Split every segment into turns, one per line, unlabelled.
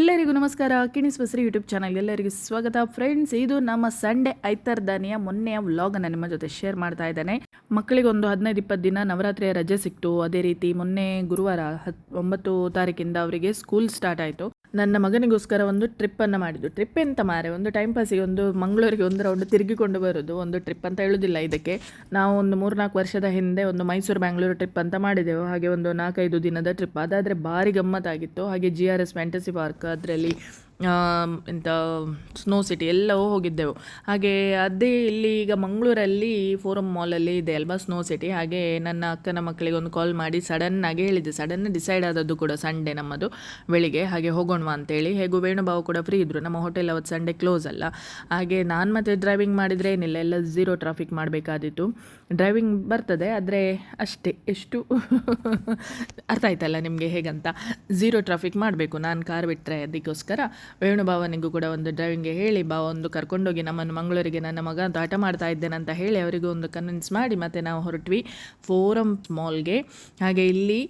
ಎಲ್ಲರಿಗೂ ನಮಸ್ಕಾರ. ಕಿಣಿಸ್ ಬಸ್ರಿ YouTube channel ಎಲ್ಲರಿಗೂ ಸ್ವಾಗತ. ಫ್ರೆಂಡ್ಸ್, ಇದು ನಮ್ಮ ಸಂಡೇ ಐತರ್ದಾನಿಯ ಮೊನ್ನೆಯ ವ್ಲಾಗನ್ನು ನಿಮ್ಮ ಜೊತೆ ಶೇರ್ ಮಾಡ್ತಾ ಇದ್ದಾನೆ. ಮಕ್ಕಳಿಗೆ ಒಂದು ಹದಿನೈದು ಇಪ್ಪತ್ತು ದಿನ ನವರಾತ್ರಿಯ ರಜೆ ಸಿಕ್ತು. ಅದೇ ರೀತಿ ಮೊನ್ನೆ ಗುರುವಾರ ಹತ್ ಒಂಬತ್ತು ತಾರೀಕಿಂದ ಅವರಿಗೆ ಸ್ಕೂಲ್ ಸ್ಟಾರ್ಟ್ ಆಯಿತು. ನನ್ನ ಮಗನಿಗೋಸ್ಕರ ಒಂದು ಟ್ರಿಪ್ಪನ್ನು ಮಾಡಿದ್ದು. ಟ್ರಿಪ್ ಎಂತ ಮಾರೆ, ಒಂದು ಟೈಮ್ ಪಾಸಿಗೆ ಒಂದು ಮಂಗಳೂರಿಗೆ ಒಂದು ರೌಂಡ್ ತಿರುಗಿಕೊಂಡು ಬರೋದು, ಒಂದು ಟ್ರಿಪ್ ಅಂತ ಹೇಳೋದಿಲ್ಲ ಇದಕ್ಕೆ. ನಾವು ಒಂದು ಮೂರ್ನಾಲ್ಕು ವರ್ಷದ ಹಿಂದೆ ಒಂದು ಮೈಸೂರು ಬ್ಯಾಂಗ್ಳೂರು ಟ್ರಿಪ್ ಅಂತ ಮಾಡಿದೆವು. ಹಾಗೆ ಒಂದು ನಾಲ್ಕೈದು ದಿನದ ಟ್ರಿಪ್ ಅದಾದರೆ ಭಾರಿ ಗಮ್ಮತ್ತಾಗಿತ್ತು. ಹಾಗೆ G R S fantasy park ಅದರಲ್ಲಿ ಎಂಥ ಸ್ನೋ ಸಿಟಿ ಎಲ್ಲವೂ ಹೋಗಿದ್ದೆವು. ಹಾಗೆ ಅದೇ ಇಲ್ಲಿ ಈಗ ಮಂಗಳೂರಲ್ಲಿ ಫೋರಮ್ ಮಾಲಲ್ಲಿ ಇದೆ ಅಲ್ವಾ ಸ್ನೋ ಸಿಟಿ ಹಾಗೆ ನನ್ನ ಅಕ್ಕನ ಮಕ್ಕಳಿಗೆ ಒಂದು ಕಾಲ್ ಮಾಡಿ ಸಡನ್ನಾಗಿ ಹೇಳಿದ್ದೆ. ಸಡನ್ ಡಿಸೈಡ್ ಆದದ್ದು ಕೂಡ ಸಂಡೇ ನಮ್ಮದು, ಬೆಳಿಗ್ಗೆ ಹಾಗೆ ಹೋಗೋಣವಾ ಅಂತೇಳಿ. ಹೇಗೂ ವೇಣುಭಾವ ಕೂಡ ಫ್ರೀ ಇದ್ದರು ನಮ್ಮ ಹೋಟೆಲ್ ಅವತ್ತು ಸಂಡೇ ಕ್ಲೋಸ್ ಅಲ್ಲ. ಹಾಗೆ ನಾನು ಮತ್ತೆ ಡ್ರೈವಿಂಗ್ ಮಾಡಿದರೆ ಏನಿಲ್ಲ, ಎಲ್ಲ ಝೀರೋ ಟ್ರಾಫಿಕ್ ಮಾಡಬೇಕಾದಿತ್ತು. ಡ್ರೈವಿಂಗ್ ಬರ್ತದೆ, ಆದರೆ ಅಷ್ಟೇ. ಎಷ್ಟು? ಅರ್ಥ ಆಯ್ತಲ್ಲ ನಿಮಗೆ ಹೇಗಂತ? ಝೀರೋ ಟ್ರಾಫಿಕ್ ಮಾಡಬೇಕು. ನಾನು ಕಾರ್ ಬಿಟ್ಟರೆ ಅದಕ್ಕೋಸ್ಕರ. ವೇಣು ಭಾವನಿಗೂ ಕೂಡ ಒಂದು ಡ್ರೈವಿಂಗ್ಗೆ ಹೇಳಿ, ಬಾ, ಒಂದು ಕರ್ಕೊಂಡೋಗಿ ನಮ್ಮನ್ನು ಮಂಗಳೂರಿಗೆ ನನ್ನ ಮಗ ಅಂತ ಹಠ ಮಾಡ್ತಾ ಇದ್ದೇನೆ ಅಂತ ಹೇಳಿ ಅವರಿಗೂ ಒಂದು ಕನ್ವಿನ್ಸ್ ಮಾಡಿ ಮತ್ತು ನಾವು ಹೊರಟ್ವಿ ಫೋರಮ್ ಮಾಲ್ಗೆ ಹಾಗೆ ಇಲ್ಲಿ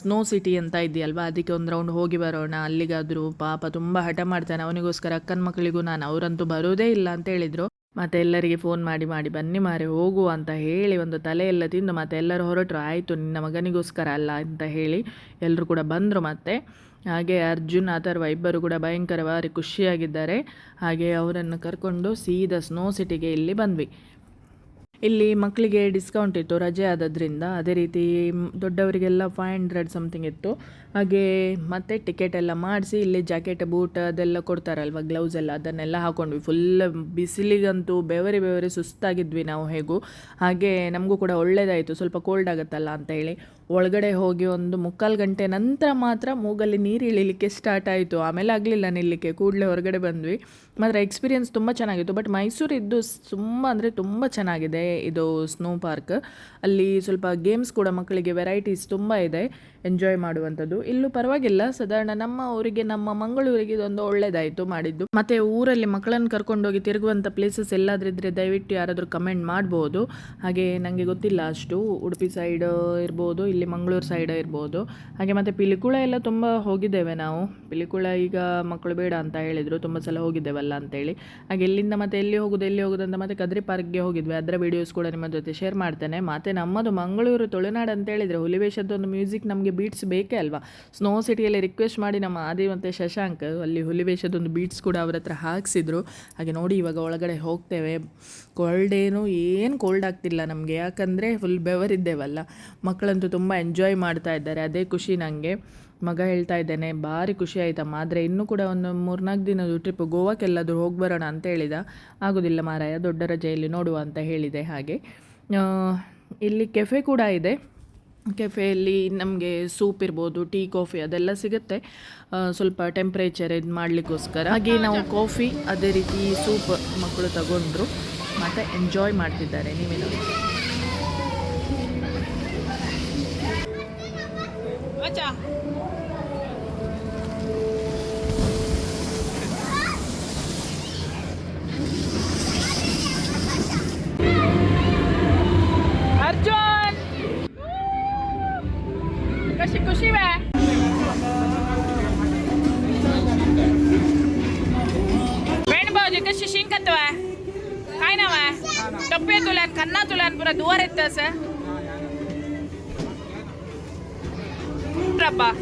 ಸ್ನೋ ಸಿಟಿ ಅಂತ ಇದೆಯಲ್ವಾ? ಅದಕ್ಕೆ ಒಂದು ರೌಂಡ್ ಹೋಗಿ ಬರೋಣ. ಅಲ್ಲಿಗಾದರೂ ಪಾಪ ತುಂಬ ಹಠ ಮಾಡ್ತಾನೆ. ಅವನಿಗೋಸ್ಕರ ಅಕ್ಕನ ಮಕ್ಕಳಿಗೂ ನಾನು ಅವರಂತೂ ಬರೋದೇ ಇಲ್ಲ ಅಂತ ಹೇಳಿದರು. ಮತ್ತೆ ಎಲ್ಲರಿಗೆ ಫೋನ್ ಮಾಡಿ ಮಾಡಿ, ಬನ್ನಿ ಮಾರಿ, ಹೋಗುವ ಅಂತ ಹೇಳಿ ಒಂದು ತಲೆ ಎಲ್ಲ ತಿಂದು ಮತ್ತೆ ಎಲ್ಲರೂ ಹೊರಟರು. ಆಯಿತು, ನಿನ್ನ ಮಗನಿಗೋಸ್ಕರ ಅಲ್ಲ ಅಂತ ಹೇಳಿ ಎಲ್ಲರೂ ಕೂಡ ಬಂದರು ಮತ್ತೆ. ಹಾಗೆ ಅರ್ಜುನ್, ಅಥರ್ವ ಇಬ್ಬರು ಕೂಡ ಭಯಂಕರವಾಗಿ ಖುಷಿಯಾಗಿದ್ದಾರೆ. ಹಾಗೆ ಅವರನ್ನು ಕರ್ಕೊಂಡು ಸೀದಾ ಸ್ನೋ ಸಿಟಿಗೆ ಇಲ್ಲಿ ಬಂದ್ವಿ. ಇಲ್ಲಿ ಮಕ್ಕಳಿಗೆ ಡಿಸ್ಕೌಂಟ್ ಇತ್ತು, ರಜೆ ಆದದ್ರಿಂದ. ಅದೇ ರೀತಿ ದೊಡ್ಡವರಿಗೆಲ್ಲ ಫೈವ್ ಹಂಡ್ರೆಡ್ ಸಮಥಿಂಗ್ ಇತ್ತು. ಹಾಗೆ ಮತ್ತೆ ಟಿಕೆಟ್ ಎಲ್ಲ ಮಾಡಿಸಿ, ಇಲ್ಲಿ ಜಾಕೆಟ್ ಬೂಟ್ ಅದೆಲ್ಲ ಕೊಡ್ತಾರಲ್ವ ಗ್ಲೌಸ್ ಎಲ್ಲ, ಅದನ್ನೆಲ್ಲ ಹಾಕೊಂಡ್ವಿ. ಫುಲ್ ಬಿಸಿಲಿಗಂತೂ ಬೆವರಿ ಬೆವರಿ ಸುಸ್ತಾಗಿದ್ವಿ ನಾವು ಹೇಗೂ. ಹಾಗೆ ನಮಗೂ ಕೂಡ ಒಳ್ಳೇದಾಯಿತು. ಸ್ವಲ್ಪ ಕೋಲ್ಡ್ ಆಗುತ್ತಲ್ಲ ಅಂತ ಹೇಳಿ. ಒಳಗಡೆ ಹೋಗಿ ಒಂದು ಮುಕ್ಕಾಲು ಗಂಟೆ ನಂತರ ಮಾತ್ರ ಮೂಗಲ್ಲಿ ನೀರು ಇಳಿಲಿಕ್ಕೆ ಸ್ಟಾರ್ಟ್ ಆಯಿತು. ಆಮೇಲೆ ಆಗಲಿಲ್ಲ ನಿಲ್ಲಕ್ಕೆ. ಕೂಡಲೇ ಹೊರಗಡೆ ಬಂದ್ವಿ. ಮಾತ್ರ ಎಕ್ಸ್ಪೀರಿಯೆನ್ಸ್ ತುಂಬ ಚೆನ್ನಾಗಿತ್ತು. ಬಟ್ ಮೈಸೂರಿದ್ದು ತುಂಬ ಅಂದರೆ ತುಂಬ ಚೆನ್ನಾಗಿದೆ ಇದು ಸ್ನೋ ಪಾರ್ಕ್ ಅಲ್ಲಿ ಸ್ವಲ್ಪ ಗೇಮ್ಸ್ ಕೂಡ ಮಕ್ಕಳಿಗೆ ವೆರೈಟೀಸ್ ತುಂಬ ಇದೆ. ಎಂಜಾಯ್ ಮಾಡುವಂಥದ್ದು. ಇಲ್ಲೂ ಪರವಾಗಿಲ್ಲ. ಸಾಧಾರಣ ನಮ್ಮ ಊರಿಗೆ, ನಮ್ಮ ಮಂಗಳೂರಿಗೆ ಇದೊಂದು ಒಳ್ಳೆಯದಾಯಿತು ಮಾಡಿದ್ದು. ಮತ್ತೆ ಊರಲ್ಲಿ ಮಕ್ಕಳನ್ನು ಕರ್ಕೊಂಡೋಗಿ ತಿರುಗುವಂಥ ಪ್ಲೇಸಸ್ ಎಲ್ಲಾದ್ರಿದ್ರೆ ದಯವಿಟ್ಟು ಯಾರಾದರೂ ಕಮೆಂಟ್ ಮಾಡ್ಬೋದು. ಹಾಗೆ ನನಗೆ ಗೊತ್ತಿಲ್ಲ ಅಷ್ಟು ಉಡುಪಿ ಸೈಡ್ ಇರ್ಬೋದು, ಇಲ್ಲಿ ಮಂಗಳೂರು ಸೈಡ್ ಇರ್ಬೋದು. ಹಾಗೆ ಮತ್ತೆ ಪಿಲಿಕುಳ ಎಲ್ಲ ತುಂಬ ಹೋಗಿದ್ದೇವೆ ನಾವು. ಪಿಲಿಕುಳ ಈಗ ಮಕ್ಕಳು ಬೇಡ ಅಂತ ಹೇಳಿದರು, ತುಂಬ ಸಲ ಹೋಗಿದ್ದೇವಲ್ಲ ಅಂತೇಳಿ. ಹಾಗೆ ಇಲ್ಲಿಂದ ಮತ್ತೆ ಎಲ್ಲಿ ಹೋಗೋದು ಎಲ್ಲಿ ಹೋಗೋದು ಅಂತ ಮತ್ತೆ ಕದ್ರಿ ಪಾರ್ಕ್ಗೆ ಹೋಗಿದ್ವಿ. ಅದರ ವೀಡಿಯೋಸ್ ಕೂಡ ನಿಮ್ಮ ಜೊತೆ ಶೇರ್ ಮಾಡ್ತೇನೆ. ಮತ್ತು ನಮ್ಮದು ಮಂಗಳೂರು ತುಳುನಾಡು ಅಂತ ಹೇಳಿದರೆ ಹುಲಿವೇಷದ್ದು ಒಂದು ಮ್ಯೂಸಿಕ್ ನಮಗೆ ಬೀಟ್ಸ್ ಬೇಕೇ ಅಲ್ವಾ? ಸ್ನೋ ಸಿಟಿಯಲ್ಲಿ ರಿಕ್ವೆಸ್ಟ್ ಮಾಡಿ ನಮ್ಮ ಆದಿ ಮತ್ತು ಶಶಾಂಕ್ ಅಲ್ಲಿ ಹುಲಿವೇಷದೊಂದು ಬೀಟ್ಸ್ ಕೂಡ ಅವ್ರ ಹತ್ರ ಹಾಕ್ಸಿದ್ರು. ಹಾಗೆ ನೋಡಿ ಇವಾಗ ಒಳಗಡೆ ಹೋಗ್ತೇವೆ. ಕೋಲ್ಡ್ ಏನು ಏನು ಕೋಲ್ಡ್ ಆಗ್ತಿಲ್ಲ ನಮಗೆ. ಯಾಕಂದರೆ ಫುಲ್ ಬೆವರಿದ್ದೇವಲ್ಲ. ಮಕ್ಕಳಂತೂ ತುಂಬ ಎಂಜಾಯ್ ಮಾಡ್ತಾ ಇದ್ದಾರೆ. ಅದೇ ಖುಷಿ ನನಗೆ ಮಗ ಹೇಳ್ತಾ ಇದ್ದೇನೆ, ಭಾರಿ ಖುಷಿ ಆಯ್ತಮ್ಮ. ಆದರೆ ಇನ್ನೂ ಕೂಡ ಒಂದು ಮೂರ್ನಾಲ್ಕು ದಿನದ ಟ್ರಿಪ್ ಗೋವಾಕ್ಕೆಲ್ಲಾದರೂ ಹೋಗಿ ಬರೋಣ ಅಂತ ಹೇಳಿದ. ಆಗೋದಿಲ್ಲ ಮಾರಾಯ ದೊಡ್ಡ ರಜೆಯಲ್ಲಿ ನೋಡುವ ಅಂತ ಹೇಳಿದೆ ಹಾಗೆ. ಇಲ್ಲಿ ಕೆಫೆ ಕೂಡ ಇದೆ. ಕೆಫೆಯಲ್ಲಿ ನಮಗೆ ಸೂಪ್ ಇರ್ಬೋದು ಟೀ ಕಾಫಿ ಅದೆಲ್ಲ ಸಿಗುತ್ತೆ. ಸ್ವಲ್ಪ ಟೆಂಪ್ರೇಚರ್ ಇದು ಮಾಡಲಿಕ್ಕೋಸ್ಕರ. ಹಾಗೆ ನಾವು ಕಾಫಿ ಅದೇ ರೀತಿ ಸೂಪ್ ಮಕ್ಕಳು ತಗೊಂಡ್ರು. ಮತ್ತು ಎಂಜಾಯ್ ಮಾಡ್ತಿದ್ದಾರೆ, ನೀವೇ Acha. Arjun. kasih kusi ba? Paano ba? singkat sisingkat ba? Kain apa? Topi tulan, kanna tulan, pura duwarit ta sa. Eh. berapa?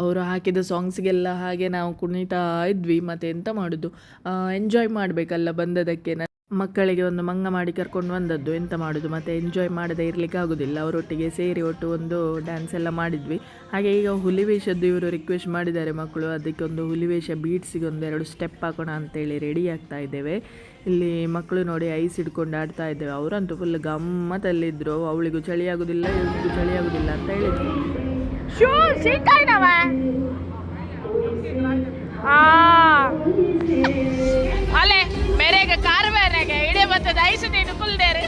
ಅವರು ಹಾಕಿದ ಸಾಂಗ್ಸ್ಗೆಲ್ಲ ಹಾಗೆ ನಾವು ಕುಣಿತಾ ಇದ್ವಿ, ಮತ್ತೆ ಎಂತ ಮಾಡುದು? ಎಂಜಾಯ್ ಮಾಡಬೇಕಲ್ಲ ಬಂದದಕ್ಕೆ ಮಕ್ಕಳಿಗೆ ಒಂದು ಮಂಗ ಮಾಡಿ ಕರ್ಕೊಂಡು ಬಂದದ್ದು. ಎಂತ ಮಾಡೋದು? ಮತ್ತೆ ಎಂಜಾಯ್ ಮಾಡದೆ ಇರಲಿಕ್ಕೆ ಆಗೋದಿಲ್ಲ. ಅವರೊಟ್ಟಿಗೆ ಸೇರಿ ಒಟ್ಟು ಒಂದು ಡ್ಯಾನ್ಸ್ ಎಲ್ಲ ಮಾಡಿದ್ವಿ. ಹಾಗೆ ಈಗ ಹುಲಿ ವೇಷದ್ದು ಇವರು ರಿಕ್ವೆಸ್ಟ್ ಮಾಡಿದ್ದಾರೆ ಮಕ್ಕಳು. ಅದಕ್ಕೆ ಒಂದು ಹುಲಿ ವೇಷ ಬೀಟ್ಸಿಗೆ ಒಂದು ಎರಡು ಸ್ಟೆಪ್ ಹಾಕೋಣ ಅಂತೇಳಿ ರೆಡಿ ಆಗ್ತಾ ಇದ್ದೇವೆ. ಇಲ್ಲಿ ಮಕ್ಕಳು ನೋಡಿ ಐಸ್ ಹಿಡ್ಕೊಂಡು ಆಡ್ತಾ ಇದ್ದೇವೆ. ಅವರಂತೂ ಫುಲ್ ಗಮ್ಮತ್ತಲ್ಲಿದ್ದರು ಅವಳಿಗೂ ಚಳಿ ಆಗೋದಿಲ್ಲ, ಇವಳಿಗೂ ಚಳಿ ಆಗೋದಿಲ್ಲ ಅಂತ ಹೇಳಿದ್ರು.
ಶೂ ಆ ಅಲೆ ಮೇರೆಗೆ ಕಾರ್ಬೇರೆಗೆ ಇಡೀ ಬರ್ತದ ಐಸು ನೀನು ಕುಲ್ದೇರಿ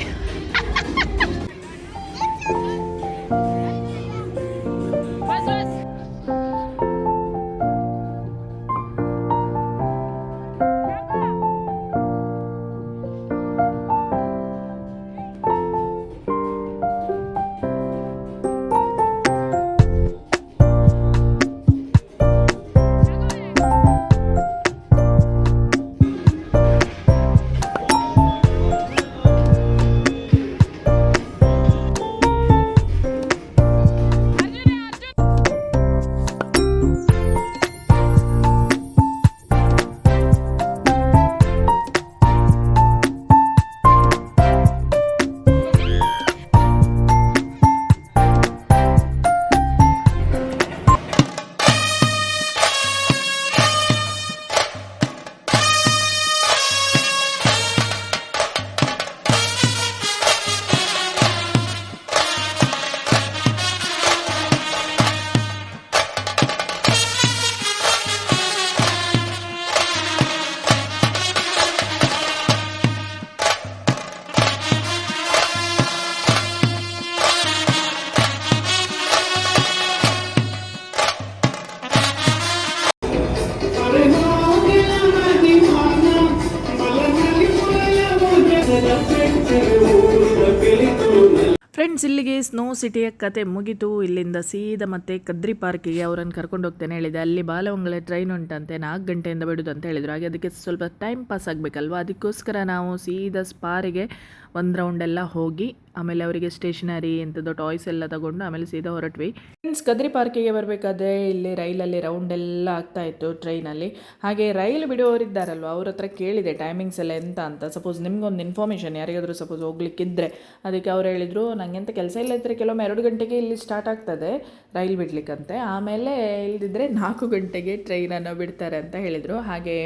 ಫ್ರೆಂಡ್ಸ್ ಇಲ್ಲಿಗೆ ಸ್ನೋ ಸಿಟಿಯ ಕತೆ ಮುಗಿತು. ಇಲ್ಲಿಂದ ಸೀದಾ ಮತ್ತೆ ಕದ್ರಿ ಪಾರ್ಕಿಗೆ ಅವರನ್ನು ಕರ್ಕೊಂಡು ಹೋಗ್ತೇನೆ ಹೇಳಿದೆ. ಅಲ್ಲಿ ಬಾಲವಂಗಳ ಟ್ರೈನ್ ಉಂಟಂತೆ, ನಾಲ್ಕು ಗಂಟೆಯಿಂದ ಬಿಡುದು ಅಂತ ಹೇಳಿದರು. ಹಾಗೆ ಅದಕ್ಕೆ ಸ್ವಲ್ಪ ಟೈಮ್ ಪಾಸ್ ಆಗಬೇಕಲ್ವ? ಅದಕ್ಕೋಸ್ಕರ ನಾವು ಸೀದಾ ಸ್ಪಾರಿಗೆ ಒಂದು ರೌಂಡ್ ಎಲ್ಲ ಹೋಗಿ, ಆಮೇಲೆ ಅವರಿಗೆ ಸ್ಟೇಷನರಿ ಎಂಥದ್ದು ಟಾಯ್ಸ್ ಎಲ್ಲ ತಗೊಂಡು ಆಮೇಲೆ ಸೀದಾ ಹೊರಟ್ವಿ. ಫ್ರೆಂಡ್ಸ್ ಕದ್ರಿ ಪಾರ್ಕಿಗೆ ಬರಬೇಕಾದ್ರೆ ಇಲ್ಲಿ ರೈಲಲ್ಲಿ ರೌಂಡ್ ಎಲ್ಲ ಆಗ್ತಾ ಇತ್ತು ಟ್ರೈನಲ್ಲಿ ಹಾಗೆ ರೈಲ್ ಬಿಡುವವರಿದ್ದಾರಲ್ವ, ಅವ್ರ ಹತ್ರ ಕೇಳಿದೆ ಟೈಮಿಂಗ್ಸ್ ಎಲ್ಲ ಎಂತ ಅಂತ. ಸಪೋಸ್ ನಿಮ್ಗೊಂದು ಇನ್ಫಾರ್ಮೇಷನ್ ಯಾರಿಗಾದರೂ ಸಪೋಸ್ ಹೋಗ್ಲಿಕ್ಕಿದ್ರೆ, ಅದಕ್ಕೆ ಅವ್ರು ಹೇಳಿದರು ನನಗೆಂತ ಕೆಲಸ ಇಲ್ಲ ಇದ್ದರೆ ಕೆಲವೊಮ್ಮೆ ಎರಡು ಗಂಟೆಗೆ ಇಲ್ಲಿ ಸ್ಟಾರ್ಟ್ ಆಗ್ತದೆ ರೈಲ್ ಬಿಡ್ಲಿಕ್ಕಂತೆ. ಆಮೇಲೆ ಇಲ್ಲದಿದ್ದರೆ ನಾಲ್ಕು ಗಂಟೆಗೆ ಟ್ರೈನನ್ನು ಬಿಡ್ತಾರೆ ಅಂತ ಹೇಳಿದರು. ಹಾಗೆ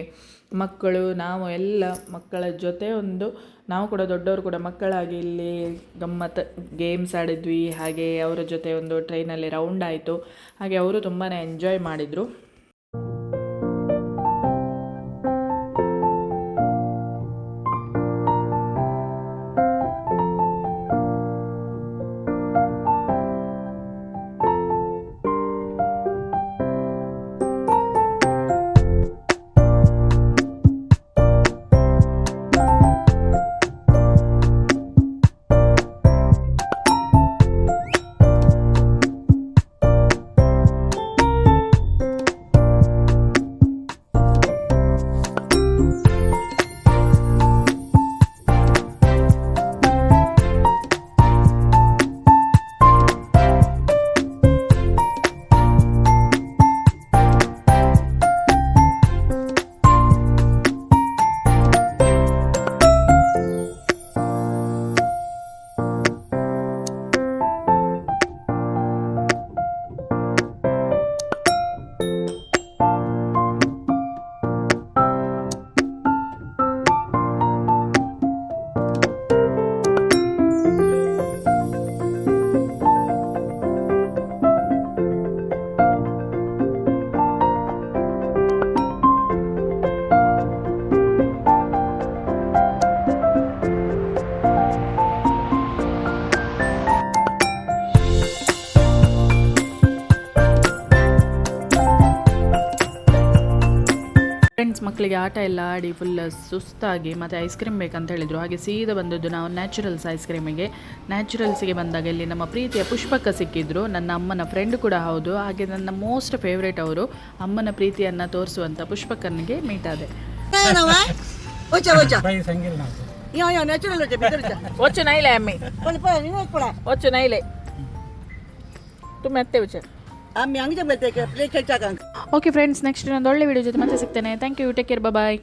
ಮಕ್ಕಳು, ನಾವು ಎಲ್ಲ ಮಕ್ಕಳ ಜೊತೆ ಒಂದು, ನಾವು ಕೂಡ ದೊಡ್ಡವರು ಕೂಡ ಮಕ್ಕಳಾಗಿ ಇಲ್ಲಿ ಗಮ್ಮತ್ತು ಗೇಮ್ಸ್ ಆಡಿದ್ವಿ. ಹಾಗೆ ಅವರ ಜೊತೆ ಒಂದು ಟ್ರೈನಲ್ಲಿ ರೌಂಡ್ ಆಯಿತು. ಹಾಗೆ ಅವರು ತುಂಬಾ ಎಂಜಾಯ್ ಮಾಡಿದರು. ಫ್ರೆಂಡ್ಸ್ ಮಕ್ಕಳಿಗೆ ಆಟ ಎಲ್ಲ ಆಡಿ ಫುಲ್ ಸುಸ್ತಾಗಿ ಮತ್ತು ಐಸ್ ಕ್ರೀಮ್ ಬೇಕಂತ ಹೇಳಿದರು. ಹಾಗೆ ಸೀದಾ ಬಂದದ್ದು ನಾವು ನ್ಯಾಚುರಲ್ಸ್ ಐಸ್ ಕ್ರೀಮಿಗೆ ನ್ಯಾಚುರಲ್ಸ್ಗೆ ಬಂದಾಗ ಇಲ್ಲಿ ನಮ್ಮ ಪ್ರೀತಿಯ ಪುಷ್ಪಕ್ಕ ಸಿಕ್ಕಿದ್ರು. ನನ್ನ ಅಮ್ಮನ ಫ್ರೆಂಡ್ ಕೂಡ ಹೌದು. ಹಾಗೆ ನನ್ನ ಮೋಸ್ಟ್ ಫೇವ್ರೇಟ್ ಅವರು ಅಮ್ಮನ ಪ್ರೀತಿಯನ್ನು ತೋರಿಸುವಂಥ ಪುಷ್ಪಕ್ಕನಿಗೆ ಮೀಟ್ ಆದೆ. ಒಚ್ಚು ನೈಲೆ ಅಮ್ಮಿ. ಒಚ್ಚು ನೈಲೆ. ತುಂಬ ಅತ್ತೆ ಉಚ್ಚ
Ami ಹಂಗೆ jam plate kan.
Okay friends next ಇನ್ನೊಂದು ಒಳ್ಳೆ ವಿಡಿಯೋ ಜೊತೆ ಮತ್ತೆ ಸಿಗ್ತೇನೆ thank you take care bye